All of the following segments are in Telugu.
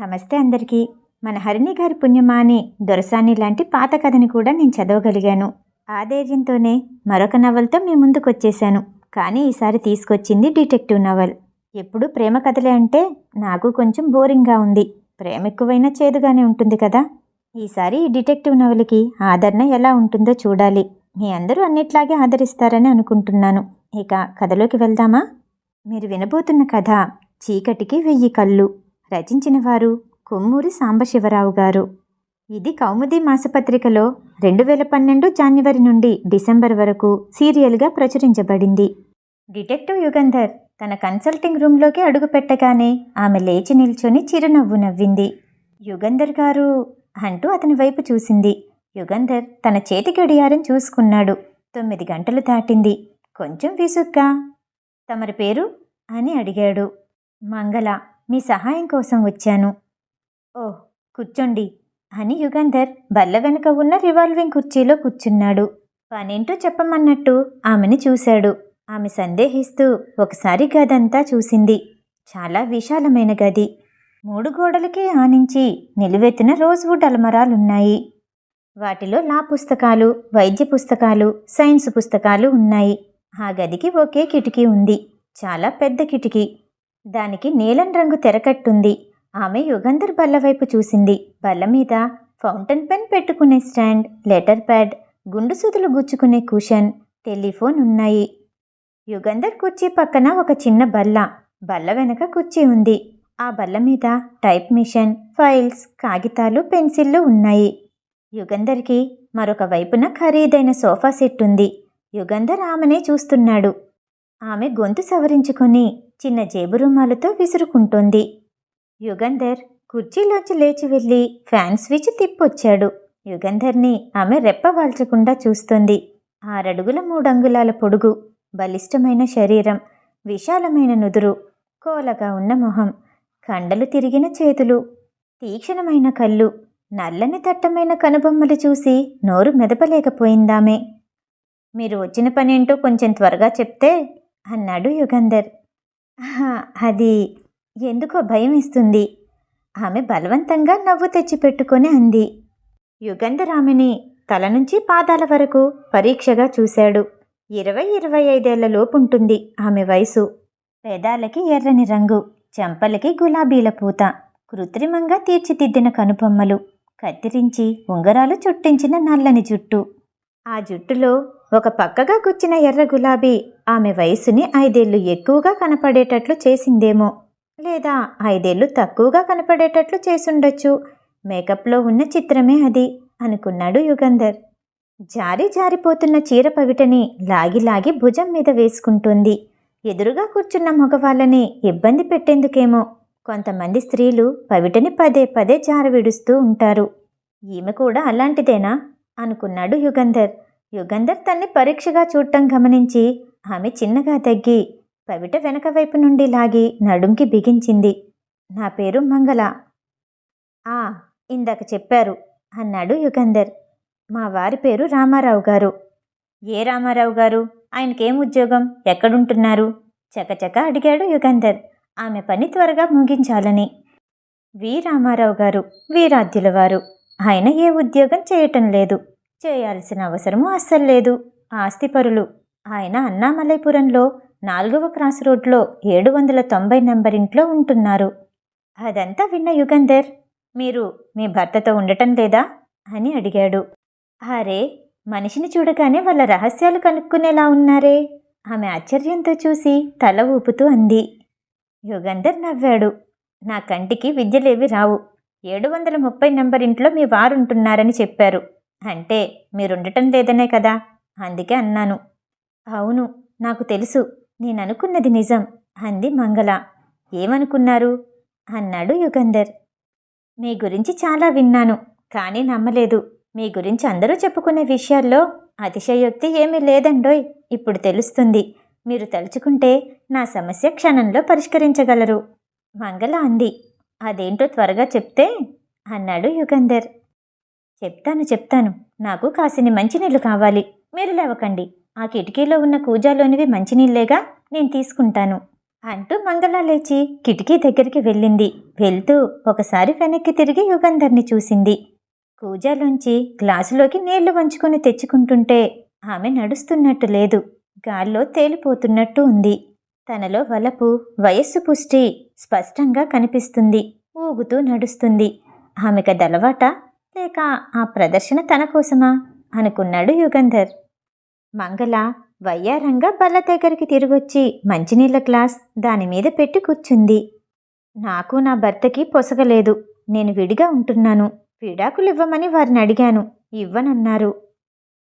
నమస్తే అందరికీ. మన హరిణి గారి పుణ్యమాని దొరసాని లాంటి పాత కథని కూడా నేను చదవగలిగాను. ఆ ధైర్యంతోనే మరొక నవల్తో మీ ముందుకు వచ్చేసాను కానీ ఈసారి తీసుకొచ్చింది డిటెక్టివ్ నవల్. ఎప్పుడు ప్రేమ కథలే అంటే నాకు కొంచెం బోరింగ్గా ఉంది. ప్రేమ ఎక్కువైనా చేదుగానే ఉంటుంది కదా. ఈసారి ఈ డిటెక్టివ్ నవల్కి ఆదరణ ఎలా ఉంటుందో చూడాలి. మీ అందరూ అన్నిట్లాగే ఆదరిస్తారని అనుకుంటున్నాను. ఇక కథలోకి వెళ్దామా? మీరు వినబోతున్న కథ చీకటికి వెయ్యి కళ్ళు. రచించిన వారు కొమ్మూరి సాంబశివరావు గారు. ఇది కౌముది మాసపత్రికలో రెండు వేల పన్నెండు జాన్వరి నుండి డిసెంబర్ వరకు సీరియల్గా ప్రచురించబడింది. డిటెక్టివ్ యుగంధర్ తన కన్సల్టింగ్ రూమ్లోకి అడుగుపెట్టగానే ఆమె లేచి నిల్చొని చిరునవ్వు నవ్వింది. యుగంధర్ గారు అంటూ అతని వైపు చూసింది. యుగంధర్ తన చేతి గడియారం చూసుకున్నాడు. తొమ్మిది గంటలు దాటింది. కొంచెం విసుగ్గా తమరి పేరు? అని అడిగాడు. మంగళ మీ సహాయం కోసం వచ్చాను. ఓహ్ కూర్చోండి. అని యుగంధర్ బల్ల వెనుక ఉన్న రివాల్వింగ్ కుర్చీలో కూర్చున్నాడు. పనేంటో చెప్పమన్నట్టు ఆమెని చూశాడు. ఆమె సందేహిస్తూ ఒకసారి గదంతా చూసింది. చాలా విశాలమైన గది. మూడు గోడలకే ఆనించి నిలువెత్తిన రోజ్వుడ్ అలమరాలున్నాయి. వాటిలో లా పుస్తకాలు వైద్య పుస్తకాలు సైన్స్ పుస్తకాలు ఉన్నాయి. ఆ గదికి ఒకే కిటికీ ఉంది. చాలా పెద్ద కిటికీ. దానికి నీలం రంగు తెరకట్టుంది ఆమె యుగంధర్ బల్ల వైపు చూసింది. బల్ల మీద ఫౌంటైన్ పెన్ పెట్టుకునే స్టాండ్ లెటర్ ప్యాడ్ గుండు సుదులు గుచ్చుకునే కుషన్ టెలిఫోన్ ఉన్నాయి. యుగంధర్ కుర్చీ పక్కన ఒక చిన్న బల్ల. బల్ల వెనక కుర్చీ ఉంది. ఆ బల్ల మీద టైప్ మిషన్ ఫైల్స్ కాగితాలు పెన్సిళ్ళు ఉన్నాయి. యుగంధర్కి మరొక వైపున ఖరీదైన సోఫా సెట్ ఉంది. యుగంధర్ ఆమెనే చూస్తున్నాడు. ఆమె గొంతు సవరించుకొని చిన్న జేబు రుమాలతో విసురుకుంటోంది. యుగంధర్ కుర్చీలోంచి లేచి వెళ్ళి ఫ్యాన్ స్విచ్ తిప్పొచ్చాడు. యుగంధర్ని ఆమె రెప్పవాల్చకుండా చూస్తోంది. ఆరడుగుల మూడంగుళాల పొడుగు బలిష్టమైన శరీరం విశాలమైన నుదురు కోలగా ఉన్న మొహం కండలు తిరిగిన చేతులు తీక్షణమైన కళ్ళు నల్లని దట్టమైన కనుబొమ్మలు చూసి నోరు మెదపలేకపోయిందామే. మీరు వచ్చిన పనేంటో కొంచెం త్వరగా చెప్తే అన్నాడు యుగంధర్. అది ఎందుకో భయం ఇస్తుంది ఆమె బలవంతంగా నవ్వు తెచ్చిపెట్టుకొని అంది. యుగంధరామిని తల నుంచి పాదాల వరకు పరీక్షగా చూశాడు. ఇరవై ఇరవై ఐదేళ్ళ లోపుంటుంది ఆమె వయసు. పెదాలకి ఎర్రని రంగు చెంపలకి గులాబీల పూత కృత్రిమంగా తీర్చిదిద్దిన కనుబొమ్మలు కత్తిరించి ఉంగరాలు చుట్టించిన నల్లని జుట్టు. ఆ జుట్టులో ఒక పక్కగా గుచ్చిన ఎర్ర గులాబీ ఆమె వయసుని ఐదేళ్ళు ఎక్కువగా కనపడేటట్లు చేసిందేమో. లేదా ఐదేళ్ళు తక్కువగా కనపడేటట్లు చేసుండొచ్చు. మేకప్లో ఉన్న చిత్రమే అది అనుకున్నాడు యుగంధర్. జారి జారిపోతున్న చీర పవిటని లాగి లాగి భుజం మీద వేసుకుంటుంది. ఎదురుగా కూర్చున్న మగవాళ్ళని ఇబ్బంది పెట్టేందుకేమో. కొంతమంది స్త్రీలు పవిటని పదే పదే జారవిడుస్తూ ఉంటారు. ఈమె కూడా అలాంటిదేనా? అనుకున్నాడు యుగంధర్. యుగంధర్ తన్ని పరీక్షగా చూడటం గమనించి ఆమె చిన్నగా తగ్గి పవిట వెనక వైపు నుండి లాగి నడుంకి బిగించింది. నా పేరు మంగళ. ఆ ఇందాక చెప్పారు అన్నాడు యుగంధర్. మా వారి పేరు రామారావు గారు. ఏ రామారావు గారు? ఆయనకేం ఉద్యోగం? ఎక్కడుంటున్నారు? చకచక అడిగాడు యుగంధర్. ఆమె పని త్వరగా ముగించాలని. వి. రామారావు గారు వీరాధ్యుల వారు. ఆయన ఏ ఉద్యోగం చేయటం లేదు. చేయాల్సిన అవసరము అస్సలు లేదు. ఆస్తిపరులు ఆయన అన్నామలైపురంలో నాలుగవ క్రాస్ రోడ్లో ఏడు వందల తొంభై నెంబర్ ఇంట్లో ఉంటున్నారు. అదంతా విన్న యుగంధర్ మీరు మీ భర్తతో ఉండటం లేదా? అని అడిగాడు. అరే మనిషిని చూడగానే వాళ్ళ రహస్యాలు కనుక్కునేలా ఉన్నారే? ఆమె ఆశ్చర్యంతో చూసి తల ఊపుతూ అంది. యుగంధర్ నవ్వాడు. నా కంటికి విద్యలేవి రావు. ఏడు వందల ముప్పై నెంబర్ ఇంట్లో మీ వారుంటున్నారని చెప్పారు. అంటే మీరుండటం లేదనే కదా? అందుకే అన్నాను. అవును నాకు తెలుసు. నేను అనుకున్నది నిజం. అంది మంగళ. ఏమనుకున్నారు? అన్నాడు యుగంధర్. మీ గురించి చాలా విన్నాను కానీ నమ్మలేదు. మీ గురించి అందరూ చెప్పుకునే విషయాల్లో అతిశయోక్తి ఏమీ లేదండోయ్. ఇప్పుడు తెలుస్తుంది. మీరు తలుచుకుంటే నా సమస్య క్షణంలో పరిష్కరించగలరు. మంగళ అంది. అదేంటో త్వరగా చెప్తే? అన్నాడు యుగంధర్. చెప్తాను చెప్తాను. నాకు కాసిని మంచినీళ్ళు కావాలి. మీరు లేవకండి. ఆ కిటికీలో ఉన్న కూజాలోనివి మంచినీళ్ళేగా నేను తీసుకుంటాను అంటూ మంగళ లేచి కిటికీ దగ్గరికి వెళ్ళింది. వెళ్తూ ఒకసారి వెనక్కి తిరిగి యుగంధర్ని చూసింది. కూజాలోంచి గ్లాసులోకి నీళ్ళు వంచుకొని తెచ్చుకుంటుంటే ఆమె నడుస్తున్నట్టు లేదు. గాల్లో తేలిపోతున్నట్టు ఉంది. తనలో వలపు వయస్సు పుష్టి స్పష్టంగా కనిపిస్తుంది. ఊగుతూ నడుస్తుంది. ఆమెకు దలవాట లేక ఆ ప్రదర్శన తన కోసమా? అనుకున్నాడు యుగంధర్. మంగళ వయ్యారంగా బల్ల దగ్గరికి తిరిగొచ్చి మంచినీళ్ళ గ్లాస్ దాని మీద పెట్టి కూర్చుంది. నాకు నా భర్తకి పొసగలేదు. నేను విడిగా ఉంటున్నాను. విడాకులు ఇవ్వమని వారిని అడిగాను. ఇవ్వనన్నారు.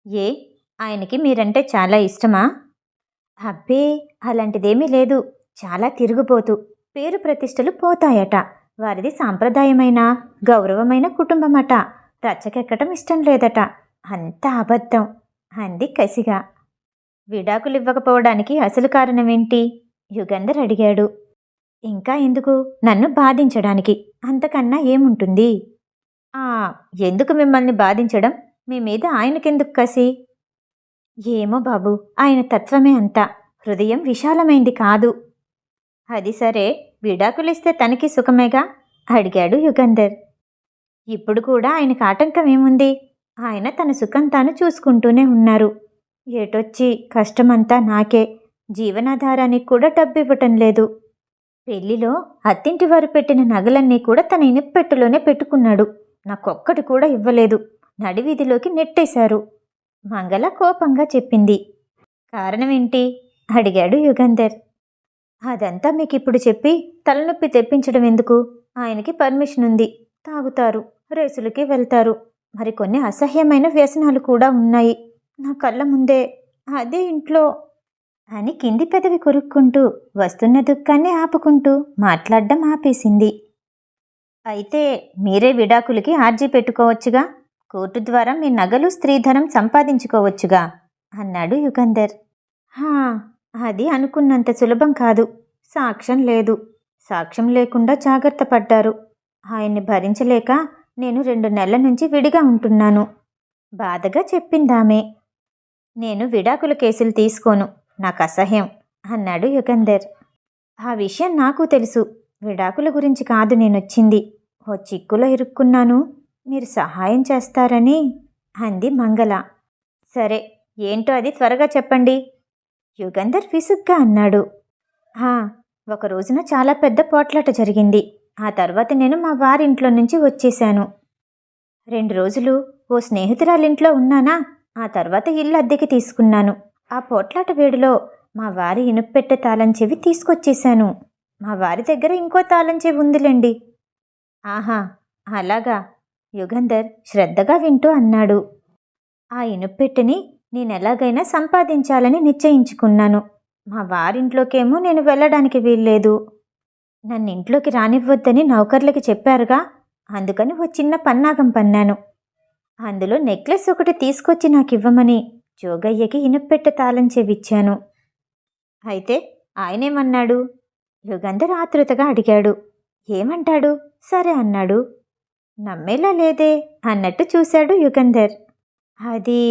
ఏ? ఆయనకి మీరంటే చాలా ఇష్టమా? అబ్బే అలాంటిదేమీ లేదు. చాలా తిరుగుపోతూ పేరు ప్రతిష్టలు పోతాయట. వారిది సాంప్రదాయమైన గౌరవమైన కుటుంబమట. రచ్చకెక్కటం ఇష్టం లేదట. అంత అబద్ధం. అంది కసిగా. విడాకులు ఇవ్వకపోవడానికి అసలు కారణమేంటి? యుగంధర్ అడిగాడు. ఇంకా ఎందుకు? నన్ను బాధించడానికి. అంతకన్నా ఏముంటుంది? ఆ ఎందుకు మిమ్మల్ని బాధించడం? మీ మీద ఆయనకెందుకు కసి? ఏమో బాబు ఆయన తత్వమే అంతా. హృదయం విశాలమైంది కాదు. అది సరే విడాకులిస్తే తనకి సుఖమేగా? అడిగాడు యుగంధర్. ఇప్పుడు కూడా ఆయనకు ఆటంకం ఏముంది? ఆయన తన సుఖం తాను చూసుకుంటూనే ఉన్నారు. ఏటొచ్చి కష్టమంతా నాకే. జీవనాధారానికి కూడా డబ్బు ఇవ్వటం లేదు. పెళ్ళిలో అత్తింటి వారు పెట్టిన నగలన్నీ కూడా తన ఇనుపెట్టులోనే పెట్టుకున్నాడు. నాకొక్కటి కూడా ఇవ్వలేదు. నడివీధిలోకి నెట్టేశారు. మంగళ కోపంగా చెప్పింది. కారణమేంటి? అడిగాడు యుగంధర్. అదంతా మీకు ఇప్పుడు చెప్పి తలనొప్పి తెప్పించడం ఎందుకు? ఆయనకి పర్మిషన్ ఉంది తాగుతారు రేసులకి వెళ్తారు. మరికొన్ని అసహ్యమైన వ్యసనాలు కూడా ఉన్నాయి. నా కళ్ళ ముందే అదే ఇంట్లో అని కింది పెదవి కొరుక్కుంటూ వస్తున్న దుఃఖాన్ని ఆపుకుంటూ మాట్లాడడం ఆపేసింది. అయితే మీరే విడాకులకి ఆర్జీ పెట్టుకోవచ్చుగా? కోర్టు ద్వారా మీ నగలు స్త్రీధనం సంపాదించుకోవచ్చుగా? అన్నాడు యుగంధర్. హా అది అనుకున్నంత సులభం కాదు. సాక్ష్యం లేదు. సాక్ష్యం లేకుండా జాగ్రత్త పడ్డారు. ఆయన్ని భరించలేక నేను రెండు నెలల నుంచి విడిగా ఉంటున్నాను. బాధగా చెప్పిందామే. నేను విడాకుల కేసులు తీసుకోను. నాకు అసహ్యం అన్నాడు యుగంధర్. ఆ విషయం నాకు తెలుసు. విడాకుల గురించి కాదు నేనొచ్చింది. ఓ చిక్కులో ఇరుక్కున్నాను. మీరు సహాయం చేస్తారని అంది మంగళ. సరే ఏంటో అది త్వరగా చెప్పండి. యుగంధర్ విసుగ్గా అన్నాడు. హా ఒక రోజున చాలా పెద్ద పోట్లాట జరిగింది. ఆ తర్వాత నేను మా వారింట్లో నుంచి వచ్చేశాను. రెండు రోజులు ఓ స్నేహితురాలింట్లో ఉన్నానా? ఆ తర్వాత ఇల్లు అద్దెకి తీసుకున్నాను. ఆ పోట్లాట వేడిలో మా వారి ఇనుప్పెట్టె తాళం చెవి తీసుకొచ్చేశాను. మా వారి దగ్గర ఇంకో తాళం చెవి ఉందిలేండి. ఆహా అలాగా యుగంధర్ శ్రద్ధగా వింటూ అన్నాడు. ఆ ఇనుప్పెట్టెని నేనెలాగైనా సంపాదించాలని నిశ్చయించుకున్నాను. మా వారింట్లోకేమో నేను వెళ్ళడానికి వీల్లేదు. నన్ను ఇంట్లోకి రానివ్వద్దని నౌకర్లకి చెప్పారుగా అందుకని ఓ చిన్న పన్నాగం పన్నాను. అందులో నెక్లెస్ ఒకటి తీసుకొచ్చి నాకు ఇవ్వమని జోగయ్యకి ఇనుప్పెట్టె తాళం చెవిచ్చాను. అయితే ఆయనేమన్నాడు? యుగంధర్ ఆతృతగా అడిగాడు. ఏమంటాడు? సరే అన్నాడు. నమ్మేలా లేదే అన్నట్టు చూశాడు యుగంధర్. అది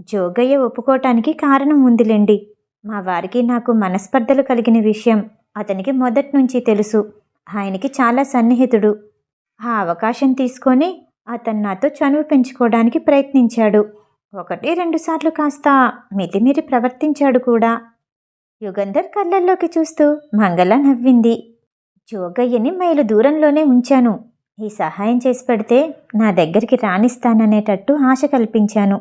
జోగయ్య ఒప్పుకోవటానికి కారణం ఉందిలేండి. మా వారికి నాకు మనస్పర్ధలు కలిగిన విషయం అతనికి మొదటి నుంచి తెలుసు. ఆయనకి చాలా సన్నిహితుడు. ఆ అవకాశం తీసుకొని అతను నాతో చనువు పెంచుకోవడానికి ప్రయత్నించాడు. ఒకటి రెండు సార్లు కాస్త మితిమీరి ప్రవర్తించాడు కూడా. యుగంధర్ కళ్ళల్లోకి చూస్తూ మంగళ నవ్వింది. జోగయ్యని మైలు దూరంలోనే ఉంచాను. ఈ సహాయం చేసి పెడితే నా దగ్గరికి రాణిస్తాననేటట్టు ఆశ కల్పించాను.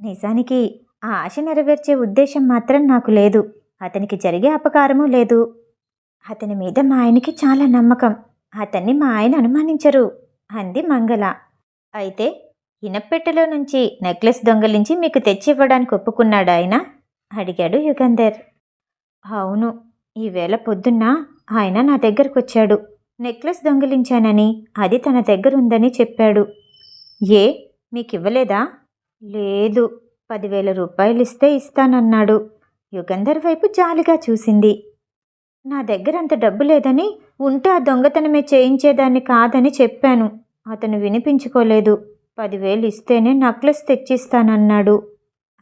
నిజానికి ఆ ఆశ నెరవేర్చే ఉద్దేశం మాత్రం నాకు లేదు. అతనికి జరిగే అపకారమూ లేదు. అతని మీద మా ఆయనకి చాలా నమ్మకం. అతన్ని మా ఆయన అనుమానించరు అంది మంగళ. అయితే ఇనప్పెట్టెలో నుంచి నెక్లెస్ దొంగలించి మీకు తెచ్చివ్వడానికి ఒప్పుకున్నాడు ఆయన? అడిగాడు యుగంధర్. అవును ఈవేళ పొద్దున్న ఆయన నా దగ్గరకు వచ్చాడు నెక్లెస్ దొంగిలించానని అది తన దగ్గర ఉందని చెప్పాడు. ఏ మీకు ఇవ్వలేదా లేదు పదివేల రూపాయలు ఇస్తే ఇస్తానన్నాడు. యుగంధర్ వైపు జాలిగా చూసింది. నా దగ్గర అంత డబ్బు లేదని ఉంటే ఆ దొంగతనమే చేయించేదాన్ని కాదని చెప్పాను. అతను వినిపించుకోలేదు. పదివేలు ఇస్తేనే నక్లెస్ తెచ్చిస్తానన్నాడు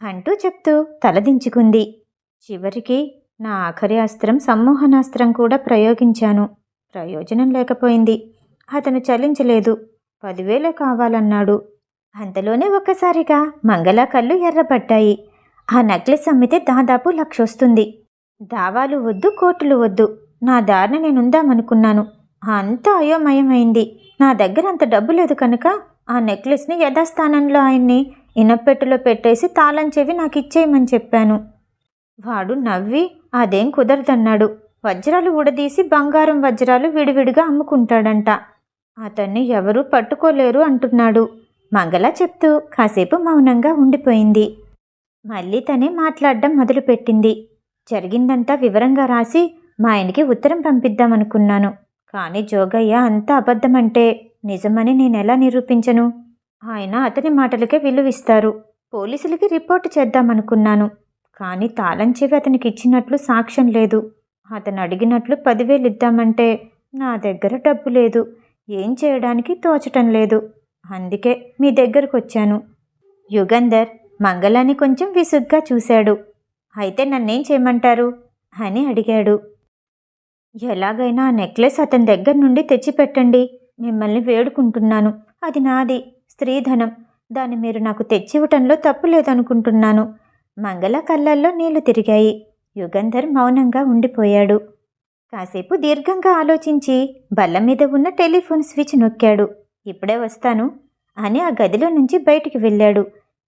అంటూ చెప్తూ తలదించుకుంది. చివరికి నా ఆఖరి అస్త్రం సమ్మోహనాస్త్రం కూడా ప్రయోగించాను. ప్రయోజనం లేకపోయింది. అతను చలించలేదు. పదివేలే కావాలన్నాడు. అంతలోనే ఒక్కసారిగా మంగళ కళ్ళు ఎర్రబడ్డాయి. ఆ నెక్లెస్ అమ్మితే దాదాపు లక్ష వస్తుంది దావాలు వద్దు కోర్టులు వద్దు. నా దారిన నేనుందామనుకున్నాను. అంతా అయోమయమైంది. నా దగ్గర అంత డబ్బు లేదు కనుక ఆ నెక్లెస్ని యథాస్థానంలో ఆయన్ని ఇనపెట్టులో పెట్టేసి తాళం చెవి నాకు ఇచ్చేయమని చెప్పాను. వాడు నవ్వి అదేం కుదరదన్నాడు. వజ్రాలు ఊడదీసి బంగారం వజ్రాలు విడివిడిగా అమ్ముకుంటాడంట. అతన్ని ఎవరూ పట్టుకోలేరు అంటున్నాడు. మంగళ చెప్తూ కాసేపు మౌనంగా ఉండిపోయింది. మళ్ళీ తనే మాట్లాడడం మొదలుపెట్టింది. జరిగిందంతా వివరంగా రాసి మా ఆయనకి ఉత్తరం పంపిద్దామనుకున్నాను. కానీ జోగయ్య అంతా అబద్ధమంటే నిజమని నేనెలా నిరూపించను? ఆయన అతని మాటలకే విలువిస్తారు. పోలీసులకి రిపోర్టు చేద్దామనుకున్నాను. కానీ తాళం చెవి అతనికి ఇచ్చినట్లు సాక్ష్యం లేదు. అతను అడిగినట్లు పదివేలు ఇద్దామంటే నా దగ్గర డబ్బు లేదు. ఏం చేయడానికి తోచటం లేదు. అందుకే మీ దగ్గరకు వచ్చాను యుగంధర్ మంగళాన్ని కొంచెం విసుగ్గా చూశాడు. అయితే నన్నేం చేయమంటారు? అని అడిగాడు. ఎలాగైనా ఆ నెక్లెస్ అతని దగ్గర నుండి తెచ్చిపెట్టండి. మిమ్మల్ని వేడుకుంటున్నాను. అది నాది. స్త్రీధనం. దాన్ని మీరు నాకు తెచ్చివ్వటంలో తప్పు లేదనుకుంటున్నాను. మంగళ కళ్ళల్లో నీళ్ళు తిరిగాయి. యుగంధర్ మౌనంగా ఉండిపోయాడు. కాసేపు దీర్ఘంగా ఆలోచించి బల్ల మీద ఉన్న టెలిఫోన్ స్విచ్ నొక్కాడు. ఇప్పుడే వస్తాను అని ఆ గదిలో నుంచి బయటికి వెళ్ళాడు.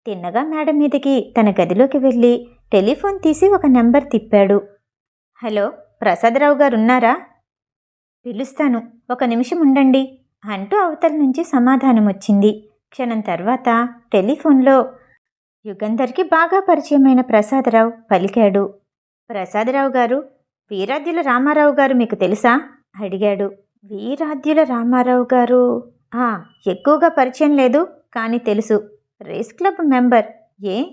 తిన్నగా మేడ మీదకి తన గదిలోకి వెళ్ళి టెలిఫోన్ తీసి ఒక నెంబర్ తిప్పాడు. హలో ప్రసాదరావు గారు ఉన్నారా? పిలుస్తాను ఒక నిమిషం ఉండండి అంటూ అవతల నుంచి సమాధానం వచ్చింది. క్షణం తర్వాత టెలిఫోన్లో యుగంధర్కి బాగా పరిచయమైన ప్రసాదరావు పలికాడు. ప్రసాదరావు గారు వీరాద్యుల రామారావు గారు మీకు తెలుసా? అడిగాడు. వీరాద్యుల రామారావు గారు ఎక్కువగా పరిచయం లేదు కానీ తెలుసు. రేస్ క్లబ్ మెంబర్ ఏ?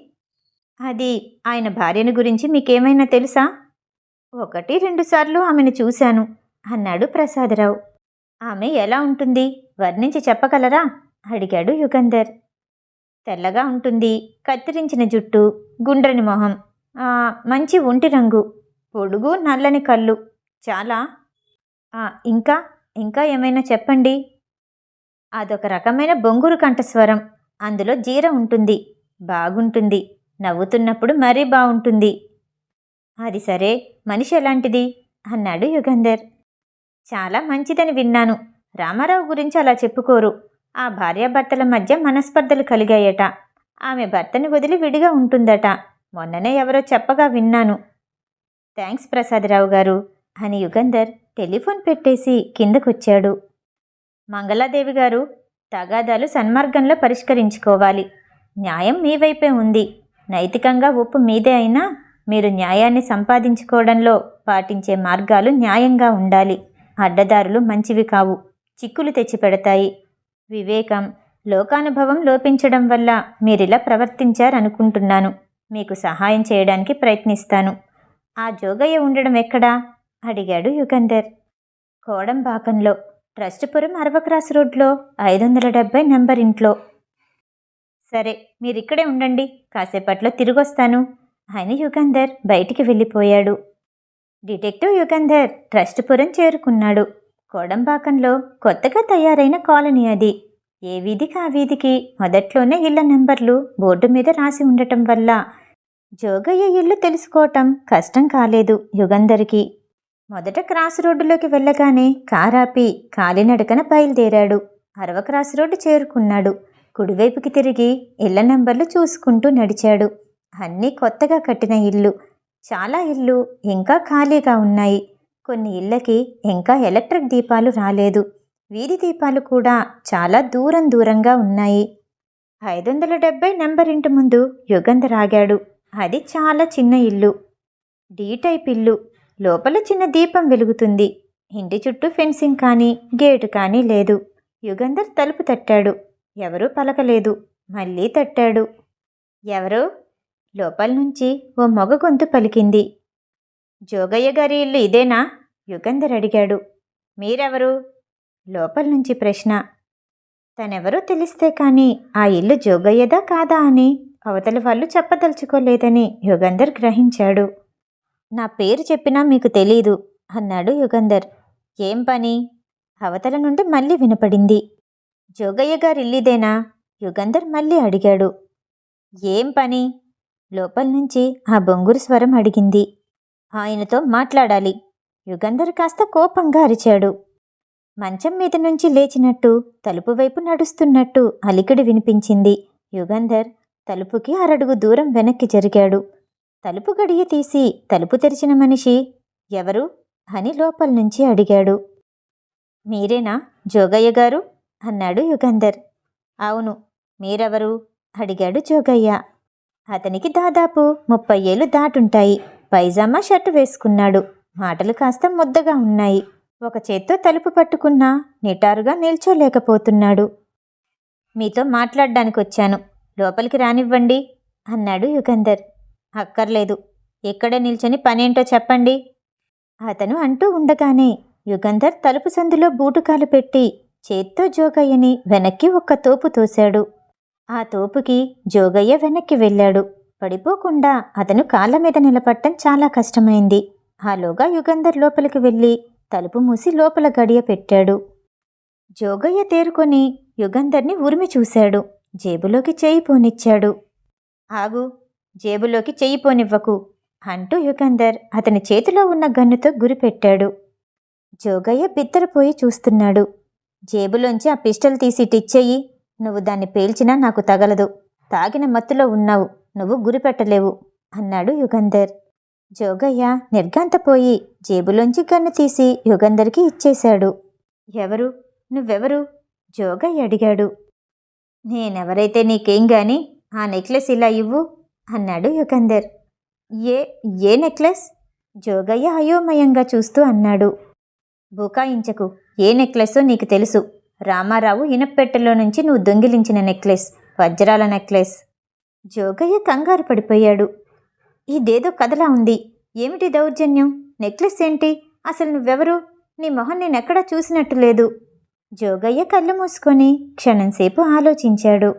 అది ఆయన భార్యను గురించి మీకేమైనా తెలుసా? ఒకటి రెండుసార్లు ఆమెను చూశాను అన్నాడు ప్రసాదరావు. ఆమె ఎలా ఉంటుంది? వర్ణించి చెప్పగలరా? అడిగాడు యుగంధర్. తెల్లగా ఉంటుంది కత్తిరించిన జుట్టు గుండ్రని మొహం మంచి ఒంటి రంగు పొడుగు నల్లని కళ్ళు చాలా. ఇంకా ఇంకా ఏమైనా చెప్పండి? అదొక రకమైన బొంగురు కంఠస్వరం. అందులో జీర ఉంటుంది. బాగుంటుంది. నవ్వుతున్నప్పుడు మరీ బాగుంటుంది. అది సరే మనిషి ఎలాంటిది? అన్నాడు యుగంధర్. చాలా మంచిదని విన్నాను. రామారావు గురించి అలా చెప్పుకోరు. ఆ భార్యాభర్తల మధ్య మనస్పర్ధలు కలిగాయట. ఆమె భర్తని వదిలి విడిగా ఉంటుందట. మొన్ననే ఎవరో చెప్పగా విన్నాను. థ్యాంక్స్ ప్రసాదరావు గారు అని యుగంధర్ టెలిఫోన్ పెట్టేసి కిందకొచ్చాడు. మంగళాదేవి గారు తగాదాలు సన్మార్గంలో పరిష్కరించుకోవాలి. న్యాయం మీ వైపే ఉంది. నైతికంగా ఉప్పు మీదే అయినా మీరు న్యాయాన్ని సంపాదించుకోవడంలో పాటించే మార్గాలు న్యాయంగా ఉండాలి. అడ్డదారులు మంచివి కావు. చిక్కులు తెచ్చిపెడతాయి. వివేకం లోకానుభవం లోపించడం వల్ల మీరిలా ప్రవర్తించారనుకుంటున్నాను. మీకు సహాయం చేయడానికి ప్రయత్నిస్తాను. ఆ జోగయ్య ఉండడం ఎక్కడా? అడిగాడు యుగంధర్. కోడంబాకంలో. ట్రస్టుపురం అరవక్రాస్ రోడ్లో ఐదు వందల డెబ్బై నెంబర్ ఇంట్లో. సరే మీరిక్కడే ఉండండి. కాసేపట్లో తిరిగొస్తాను. అని యుగంధర్ బయటికి వెళ్ళిపోయాడు. డిటెక్టివ్ యుగంధర్ ట్రస్ట్పురం చేరుకున్నాడు. కోడంబాకంలో కొత్తగా తయారైన కాలనీ అది. ఏ వీధికి ఆ వీధికి మొదట్లోనే ఇళ్ళ నెంబర్లు బోర్డు మీద రాసి ఉండటం వల్ల జోగయ్య ఇల్లు తెలుసుకోవటం కష్టం కాలేదు యుగంధర్కి. మొదట క్రాస్ రోడ్డులోకి వెళ్ళగానే కారాపి కాలినడకన బయలుదేరాడు. అరవ క్రాస్ రోడ్డు చేరుకున్నాడు. కుడివైపుకి తిరిగి ఇళ్ళ నెంబర్లు చూసుకుంటూ నడిచాడు. అన్నీ కొత్తగా కట్టిన ఇల్లు. చాలా ఇల్లు ఇంకా ఖాళీగా ఉన్నాయి. కొన్ని ఇళ్ళకి ఇంకా ఎలక్ట్రిక్ దీపాలు రాలేదు. వీధి దీపాలు కూడా చాలా దూరం దూరంగా ఉన్నాయి. ఐదు వందల డెబ్బై నెంబర్ ఇంటి ముందు యుగంధ రాగాడు. అది చాలా చిన్న ఇల్లు. డీ టైప్ ఇల్లు. లోపల చిన్న దీపం వెలుగుతుంది. ఇంటి చుట్టూ ఫెన్సింగ్ కానీ గేటు కానీ లేదు. యుగంధర్ తలుపు తట్టాడు. ఎవరూ పలకలేదు. మళ్ళీ తట్టాడు. ఎవరు? లోపల నుంచి ఓ మగ గొంతు పలికింది. జోగయ్య గారి ఇల్లు ఇదేనా? యుగంధర్ అడిగాడు. మీరెవరు? లోపల నుంచి ప్రశ్న. తనెవరో తెలిస్తే కానీ ఆ ఇల్లు జోగయ్యదా కాదా అని అవతలి వాళ్ళు చెప్పదలుచుకోలేదని యుగంధర్ గ్రహించాడు. నా పేరు చెప్పినా మీకు తెలీదు అన్నాడు యుగంధర్. ఏం పని? అవతల నుండి మళ్ళీ వినపడింది. జోగయ్య గారిల్లిదేనా? యుగంధర్ మళ్ళీ అడిగాడు. ఏం పని? లోపల నుంచి ఆ బొంగురు స్వరం అడిగింది. ఆయనతో మాట్లాడాలి. యుగంధర్ కాస్త కోపంగా అరిచాడు. మంచం మీద నుంచి లేచినట్టు తలుపు వైపు నడుస్తున్నట్టు అలికిడి వినిపించింది. యుగంధర్ తలుపుకి అరడుగు దూరం వెనక్కి జరిగాడు. తలుపు గడియ తీసి తలుపు తెరిచిన మనిషి ఎవరు అని లోపల నుంచి అడిగాడు. మీరేనా జోగయ్య గారు? అన్నాడు యుగంధర్. అవును మీరెవరు? అడిగాడు జోగయ్య. అతనికి దాదాపు ముప్పై ఏళ్ళు దాటుంటాయి. పైజామా షర్టు వేసుకున్నాడు. మాటలు కాస్త ముద్దగా ఉన్నాయి. ఒక చేత్తో తలుపు పట్టుకున్నా నిటారుగా నిల్చోలేకపోతున్నాడు. మీతో మాట్లాడడానికి వచ్చాను లోపలికి రానివ్వండి అన్నాడు యుగంధర్. అక్కర్లేదు. ఎక్కడ నిల్చొని పనేంటో చెప్పండి. అతను అంటూ ఉండగానే యుగంధర్ తలుపు సందులో బూటుకాలు పెట్టి చేత్తో జోగయ్యని వెనక్కి ఒక్క తోపు తోశాడు. ఆ తోపుకి జోగయ్య వెనక్కి వెళ్ళాడు. పడిపోకుండా అతను కాళ్ళ మీద నిలబడటం చాలా కష్టమైంది. ఆలోగా యుగంధర్ లోపలికి వెళ్ళి తలుపు మూసి లోపల గడియ పెట్టాడు. జోగయ్య తేరుకొని యుగంధర్ని ఉరిమి చూశాడు. జేబులోకి చేయి పోనిచ్చాడు. ఆగు జేబులోకి చెయ్యి పోనివ్వకు అంటూ యుగంధర్ అతని చేతిలో ఉన్న గన్నుతో గురిపెట్టాడు. జోగయ్య బిత్తరపోయి చూస్తున్నాడు. జేబులోంచి ఆ పిస్టల్ తీసి టిచ్చేయి నువ్వు దాన్ని పేల్చినా నాకు తగలదు. తాగిన మత్తులో ఉన్నావు. నువ్వు గురిపెట్టలేవు అన్నాడు యుగంధర్. జోగయ్య నిర్గాంతపోయి జేబులోంచి గన్ను తీసి యుగంధర్కి ఇచ్చేశాడు. ఎవరు? నువ్వెవరు? జోగయ్య అడిగాడు. నేనెవరైతే నీకేం గాని ఆ నెక్లెస్ ఇలా ఇవ్వు. అన్నాడు యుగంధర్. ఏ ఏ నెక్లెస్? జోగయ్య అయోమయంగా చూస్తూ అన్నాడు. బుకాయించకు ఏ నెక్లెస్సో నీకు తెలుసు. రామారావు ఇనప్పెట్టెలో నుంచి నువ్వు దొంగిలించిన నెక్లెస్ వజ్రాల నెక్లెస్. జోగయ్య కంగారు పడిపోయాడు. ఇదేదో కథలా ఉంది. ఏమిటి దౌర్జన్యం? నెక్లెస్ ఏంటి? అసలు నువ్వెవరు? నీ మొహం నేనెక్కడా చూసినట్టు లేదు. జోగయ్య కళ్ళు మూసుకొని క్షణంసేపు ఆలోచించాడు.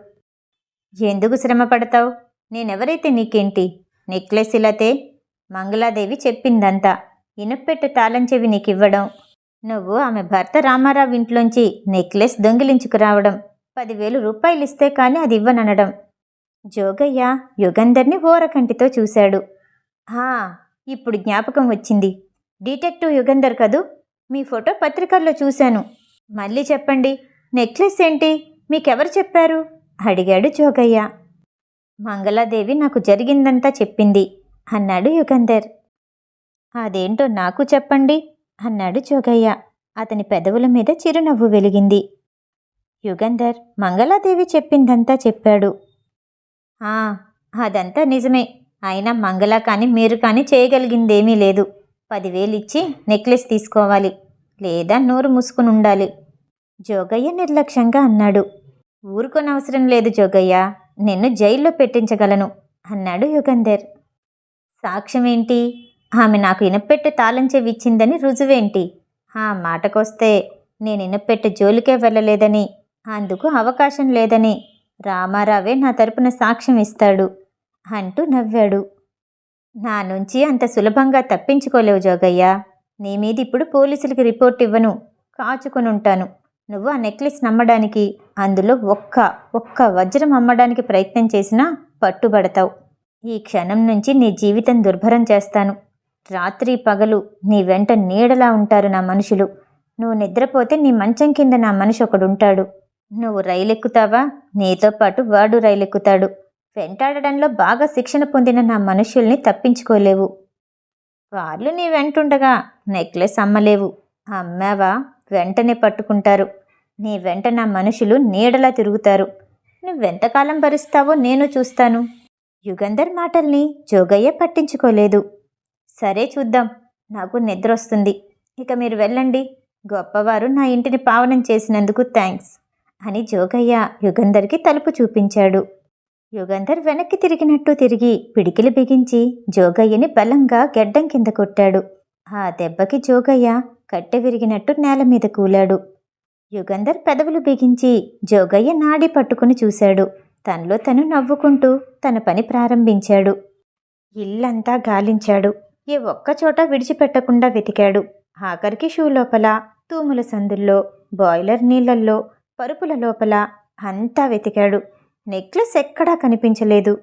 ఎందుకు శ్రమ పడతావు నేనెవరైతే నీకేంటి? నెక్లెస్ ఇలాతే? మంగళాదేవి చెప్పిందంతా. ఇనప్పెట్టు తాళం చెవి నీకివ్వడం. నువ్వు ఆమె భర్త రామారావు ఇంట్లోంచి నెక్లెస్ దొంగిలించుకురావడం పదివేలు రూపాయలు ఇస్తే కానీ అది ఇవ్వననడం జోగయ్య యుగంధర్ని ఓరకంటితో చూశాడు. హా ఇప్పుడు జ్ఞాపకం వచ్చింది. డిటెక్టివ్ యుగంధర్ కదూ? మీ ఫోటో పత్రికల్లో చూశాను. మళ్ళీ చెప్పండి. నెక్లెస్ ఏంటి? మీకెవరు చెప్పారు? అడిగాడు జోగయ్య. మంగళాదేవి నాకు జరిగిందంతా చెప్పింది అన్నాడు యుగంధర్. అదేంటో నాకు చెప్పండి అన్నాడు జోగయ్య. అతని పెదవుల మీద చిరునవ్వు వెలిగింది. యుగంధర్ మంగళాదేవి చెప్పిందంతా చెప్పాడు. ఆ అదంతా నిజమే. అయినా మంగళ కానీ మీరు కానీ చేయగలిగిందేమీ లేదు. పదివేలు ఇచ్చి నెక్లెస్ తీసుకోవాలి లేదా నోరు మూసుకుని ఉండాలి జోగయ్య నిర్లక్ష్యంగా అన్నాడు. ఊరుకోనవసరం లేదు జోగయ్య. నిన్ను జైల్లో పెట్టించగలను అన్నాడు యుగంధర్. సాక్ష్యమేంటి? ఆమె నాకు ఇనపెట్టు తాళం చెవి ఇచ్చిందని రుజువేంటి? ఆ మాటకొస్తే నేను ఇనపెట్టు జోలికే వెళ్ళలేదని అందుకు అవకాశం లేదని రామారావే నా తరపున సాక్ష్యం ఇస్తాడు అంటూ నవ్వాడు. నా నుంచి అంత సులభంగా తప్పించుకోలేవు జోగయ్య. నీ మీద ఇప్పుడు పోలీసులకి రిపోర్ట్ ఇవ్వను కాచుకొనుంటాను. నువ్వు ఆ నెక్లెస్ నమ్మడానికి అందులో ఒక్క ఒక్క వజ్రం అమ్మడానికి ప్రయత్నం చేసినా పట్టుబడతావు. ఈ క్షణం నుంచి నీ జీవితం దుర్భరం చేస్తాను. రాత్రి పగలు నీ వెంట నీడలా ఉంటారు నా మనుషులు. నువ్వు నిద్రపోతే నీ మంచం కింద నా మనిషి ఒకడుంటాడు. నువ్వు రైలెక్కుతావా? నీతో పాటు వాడు రైలెక్కుతాడు. వెంటాడడంలో బాగా శిక్షణ పొందిన నా మనుషుల్ని తప్పించుకోలేవు. వాళ్ళు నీ వెంటుండగా నెక్లెస్ అమ్మలేవు. అమ్మావా? వెంటనే పట్టుకుంటారు. నీ వెంట నా మనుషులు నీడలా తిరుగుతారు. నువ్వెంతకాలం భరిస్తావో నేను చూస్తాను. యుగంధర్ మాటల్ని జోగయ్య పట్టించుకోలేదు. సరే చూద్దాం. నాకు నిద్ర వస్తుంది ఇక మీరు వెళ్ళండి. గొప్పవారు నా ఇంటిని పావనం చేసినందుకు థ్యాంక్స్ అని జోగయ్య యుగంధర్కి తలుపు చూపించాడు. యుగంధర్ వెనక్కి తిరిగినట్టు తిరిగి పిడికిలు బిగించి జోగయ్యని బలంగా గెడ్డం కింద కొట్టాడు. ఆ దెబ్బకి జోగయ్య కట్టె విరిగినట్టు నేల మీద కూలాడు. యుగంధర్ పెదవులు బిగించి జోగయ్య నాడి పట్టుకుని చూశాడు. తనలో తను నవ్వుకుంటూ తన పని ప్రారంభించాడు. ఇల్లంతా గాలించాడు. ఏ ఒక్కచోట విడిచిపెట్టకుండా వెతికాడు. ఆఖరికి షూ లోపల తూముల సందుల్లో బాయిలర్ నీళ్ళల్లో పరుపుల లోపల అంతా వెతికాడు. నెక్లెస్ ఎక్కడా కనిపించలేదు.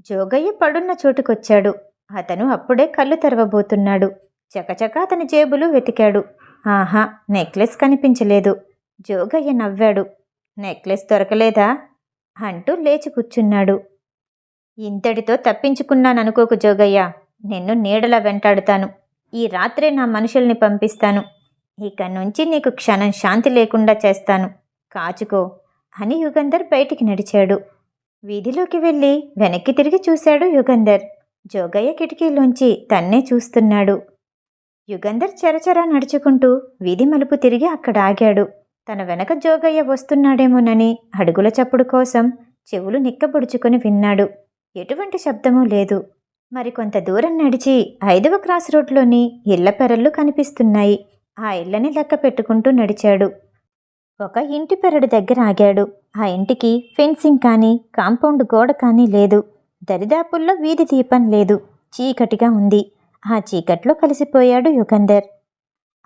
జోగయ్య పడున్న చోటుకొచ్చాడు. అతను అప్పుడే కళ్ళు తెరవబోతున్నాడు. చకచక అతని జేబులు వెతికాడు. ఆహా నెక్లెస్ కనిపించలేదు. జోగయ్య నవ్వాడు. నెక్లెస్ దొరకలేదా? అంటూ లేచి కూర్చున్నాడు. ఇంతటితో తప్పించుకున్నాననుకోకు జోగయ్య. నిన్ను నీడలా వెంటాడుతాను. ఈ రాత్రే నా మనుషుల్ని పంపిస్తాను. ఇక నుంచి నీకు క్షణం శాంతి లేకుండా చేస్తాను. కాచుకో అని యుగంధర్ బయటికి నడిచాడు. వీధిలోకి వెళ్ళి వెనక్కి తిరిగి చూశాడు యుగంధర్. జోగయ్య కిటికీలోంచి తన్నే చూస్తున్నాడు. యుగంధర్ చెరచెర నడుచుకుంటూ వీధి మలుపు తిరిగి అక్కడ ఆగాడు తన వెనక జోగయ్య వస్తున్నాడేమోనని అడుగుల చప్పుడు కోసం చెవులు నిక్కబుడుచుకొని విన్నాడు. ఎటువంటి శబ్దమూ లేదు. మరికొంత దూరం నడిచి ఐదవ క్రాస్ రోడ్లోని ఇళ్ళ పెరళ్ళు కనిపిస్తున్నాయి. ఆ ఇళ్ళని లెక్క పెట్టుకుంటూ నడిచాడు. ఒక ఇంటి పెరడు దగ్గర ఆగాడు. ఆ ఇంటికి ఫెన్సింగ్ కానీ కాంపౌండ్ గోడ కానీ లేదు. దరిదాపుల్లో వీధి దీపం లేదు. చీకటిగా ఉంది. ఆ చీకట్లో కలిసిపోయాడు యుగంధర్.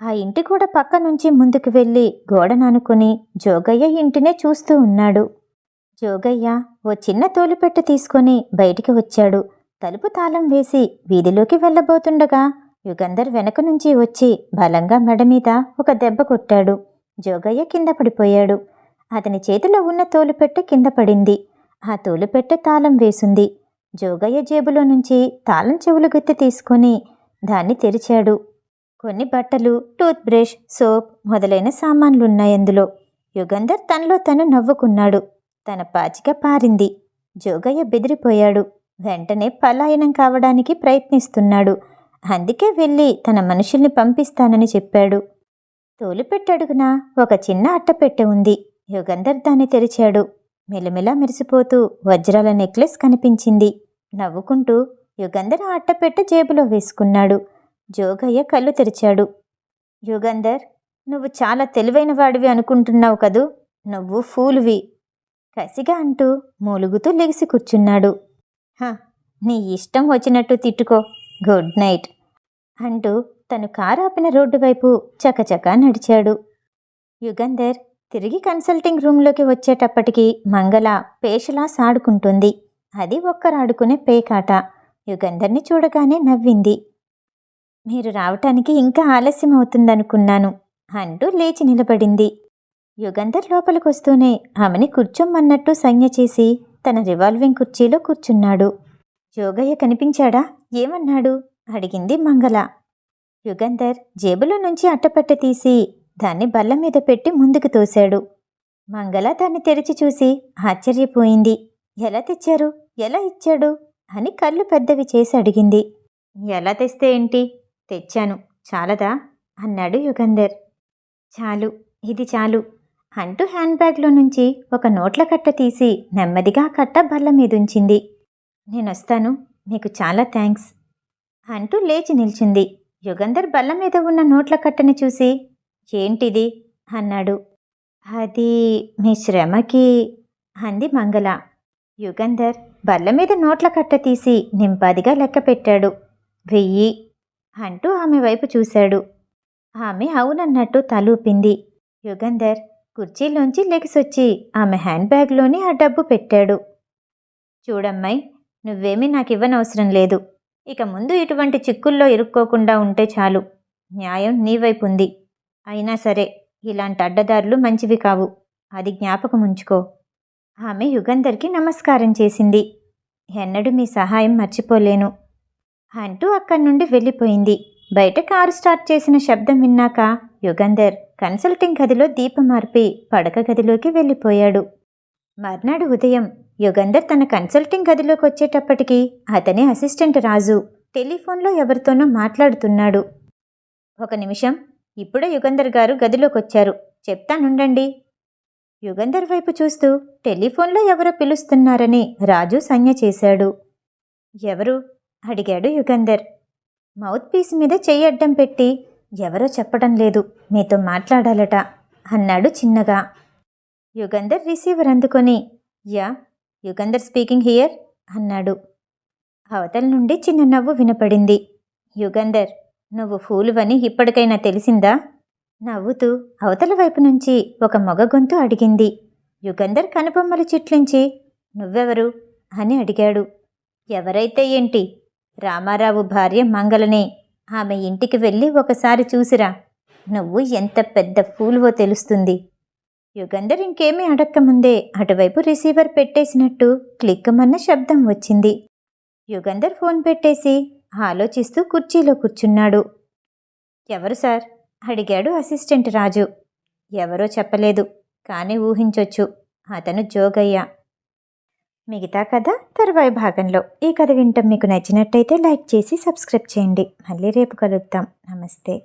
ఆ ఇంటి కూడా పక్క నుంచి ముందుకు వెళ్ళి గోడనానుకుని జోగయ్య ఇంటినే చూస్తూ ఉన్నాడు. జోగయ్య ఓ చిన్న తోలుపెట్టు తీసుకొని బయటికి వచ్చాడు. తలుపు తాళం వేసి వీధిలోకి వెళ్ళబోతుండగా యుగంధర్ వెనక నుంచి వచ్చి బలంగా మెడ మీద ఒక దెబ్బ కొట్టాడు. జోగయ్య కింద పడిపోయాడు. అతని చేతిలో ఉన్న తోలుపెట్టె కింద పడింది. ఆ తోలుపెట్టె తాళం వేసింది. జోగయ్య జేబులో నుంచి తాళం చెవులు గుత్తి తీసుకొని దాన్ని తెరిచాడు. కొన్ని బట్టలు టూత్ బ్రష్ సోప్ మొదలైన సామాన్లున్నాయి అందులో. యుగంధర్ తనలో తను నవ్వుకున్నాడు. తన పాచిక పారింది. జోగయ్య బెదిరిపోయాడు. వెంటనే పలాయనం కావడానికి ప్రయత్నిస్తున్నాడు. అందుకే వెళ్ళి తన మనుషుల్ని పంపిస్తానని చెప్పాడు. తోలుపెట్టడుగున ఒక చిన్న అట్టపెట్టె ఉంది. యుగంధర్ దాన్ని తెరిచాడు. మెలమెలా మెరిసిపోతూ వజ్రాల నెక్లెస్ కనిపించింది. నవ్వుకుంటూ యుగంధర్ అట్టపెట్ట జేబులో వేసుకున్నాడు. జోగయ్య కళ్ళు తెరిచాడు. యుగంధర్ నువ్వు చాలా తెలివైన వాడివి అనుకుంటున్నావు కదూ? నువ్వు ఫూలువి. కసిగా అంటూ మూలుగుతూ లెగిసి కూర్చున్నాడు. హ నీ ఇష్టం వచ్చినట్టు తిట్టుకో. గుడ్ నైట్ అంటూ తను కారు ఆపిన రోడ్డు వైపు చకచకా నడిచాడు. యుగంధర్ తిరిగి కన్సల్టింగ్ రూమ్లోకి వచ్చేటప్పటికి మంగళ పేషలా సాడుకుంటుంది. అది ఒక్కరాడుకునే పేకాట. యుగంధర్ని చూడగానే నవ్వింది. మీరు రావటానికి ఇంకా ఆలస్యం అవుతుందనుకున్నాను అంటూ లేచి నిలబడింది. యుగంధర్ లోపలికొస్తూనే ఆమెని కూర్చోమన్నట్టు సంజ్ఞ చేసి తన రివాల్వింగ్ కుర్చీలో కూర్చున్నాడు. యోగయ్య కనిపించాడా? ఏమన్నాడు? అడిగింది మంగళ. యుగంధర్ జేబులో నుంచి అట్టపెట్టె తీసి దాన్ని బల్ల మీద పెట్టి ముందుకు తోశాడు. మంగళ దాన్ని తెరిచి చూసి ఆశ్చర్యపోయింది. ఎలా తెచ్చారు? ఎలా ఇచ్చాడు? అని కళ్ళు పెద్దవి చేసి అడిగింది. ఎలా తెస్తే ఏంటి? తెచ్చాను. చాలదా? అన్నాడు యుగంధర్. చాలు. ఇది చాలు. అంటూ హ్యాండ్ బ్యాగ్లో నుంచి ఒక నోట్ల కట్ట తీసి నెమ్మదిగా ఆ కట్ట బల్ల మీదుంచింది. నేనొస్తాను. మీకు చాలా థ్యాంక్స్ అంటూ లేచి నిల్చుంది. యుగంధర్ బల్ల మీద ఉన్న నోట్ల కట్టను చూసి ఏంటిది? అన్నాడు. అది మీ శ్రమకి అంది మంగళ. యుగంధర్ బల్ల మీద నోట్ల కట్ట తీసి నింపాదిగా లెక్క పెట్టాడు. వెయ్యి అంటూ ఆమె వైపు చూశాడు. ఆమె అవునన్నట్టు తలూపింది. యుగంధర్ కుర్చీలోంచి లెగిసొచ్చి ఆమె హ్యాండ్ బ్యాగ్లోని ఆ డబ్బు పెట్టాడు. చూడమ్మాయి నువ్వేమీ నాకు ఇవ్వనవసరం లేదు. ఇక ముందు ఇటువంటి చిక్కుల్లో ఇరుక్కోకుండా ఉంటే చాలు. న్యాయం నీ వైపు ఉంది అయినా సరే ఇలాంటి అడ్డదారులు మంచివి కావు. అది జ్ఞాపకం ఉంచుకో. ఆమె యుగంధర్కి నమస్కారం చేసింది. ఎన్నడూ మీ సహాయం మర్చిపోలేను అంటూ అక్కడి నుండి వెళ్ళిపోయింది. బయట కారు స్టార్ట్ చేసిన శబ్దం విన్నాక యుగంధర్ కన్సల్టింగ్ గదిలో దీపం మార్పి పడక గదిలోకి వెళ్ళిపోయాడు. మర్నాడు ఉదయం యుగంధర్ తన కన్సల్టింగ్ గదిలోకి వచ్చేటప్పటికి అతని అసిస్టెంట్ రాజు. టెలిఫోన్లో ఎవరితోనో మాట్లాడుతున్నాడు. ఒక నిమిషం ఇప్పుడే యుగంధర్ గారు గదిలోకి వచ్చారు చెప్తానుండండి. యుగంధర్ వైపు చూస్తూ టెలిఫోన్లో ఎవరో పిలుస్తున్నారని రాజు సంజ్ఞ చేశాడు. ఎవరు? అడిగాడు యుగంధర్. మౌత్ పీస్ మీద చెయ్యి అడ్డం పెట్టి ఎవరో చెప్పడం లేదు. మీతో మాట్లాడాలట అన్నాడు చిన్నగా. యుగంధర్ రిసీవర్ అందుకొని యా యుగంధర్ స్పీకింగ్ హియర్ అన్నాడు. అవతల నుండి చిన్న నవ్వు వినపడింది. యుగంధర్ నువ్వు ఫూలువని ఇప్పటికైనా తెలిసిందా? నవ్వుతూ అవతల వైపు నుంచి ఒక మగ గొంతు అడిగింది. యుగంధర్ కనుబొమ్మలు చిట్లించి నువ్వెవరు? అని అడిగాడు. ఎవరైతే ఏంటి? రామారావు భార్య మంగళనే. ఆమె ఇంటికి వెళ్ళి ఒకసారి చూసిరా. నువ్వు ఎంత పెద్ద ఫూలువో తెలుస్తుంది. యుగంధర్ ఇంకేమీ అడక్కముందే అటువైపు రిసీవర్ పెట్టేసినట్టు క్లిక్కమన్న శబ్దం వచ్చింది. యుగంధర్ ఫోన్ పెట్టేసి ఆలోచిస్తూ కుర్చీలో కూర్చున్నాడు. ఎవరు సార్? అడిగాడు అసిస్టెంట్ రాజు. ఎవరో చెప్పలేదు కానీ ఊహించొచ్చు. అతను జోగయ్య. మిగతా కథ తర్వాయి భాగంలో. ఈ కథ వింటాం మీకు నచ్చినట్టయితే లైక్ చేసి సబ్స్క్రైబ్ చేయండి. మళ్ళీ రేపు కలుద్దాం. నమస్తే.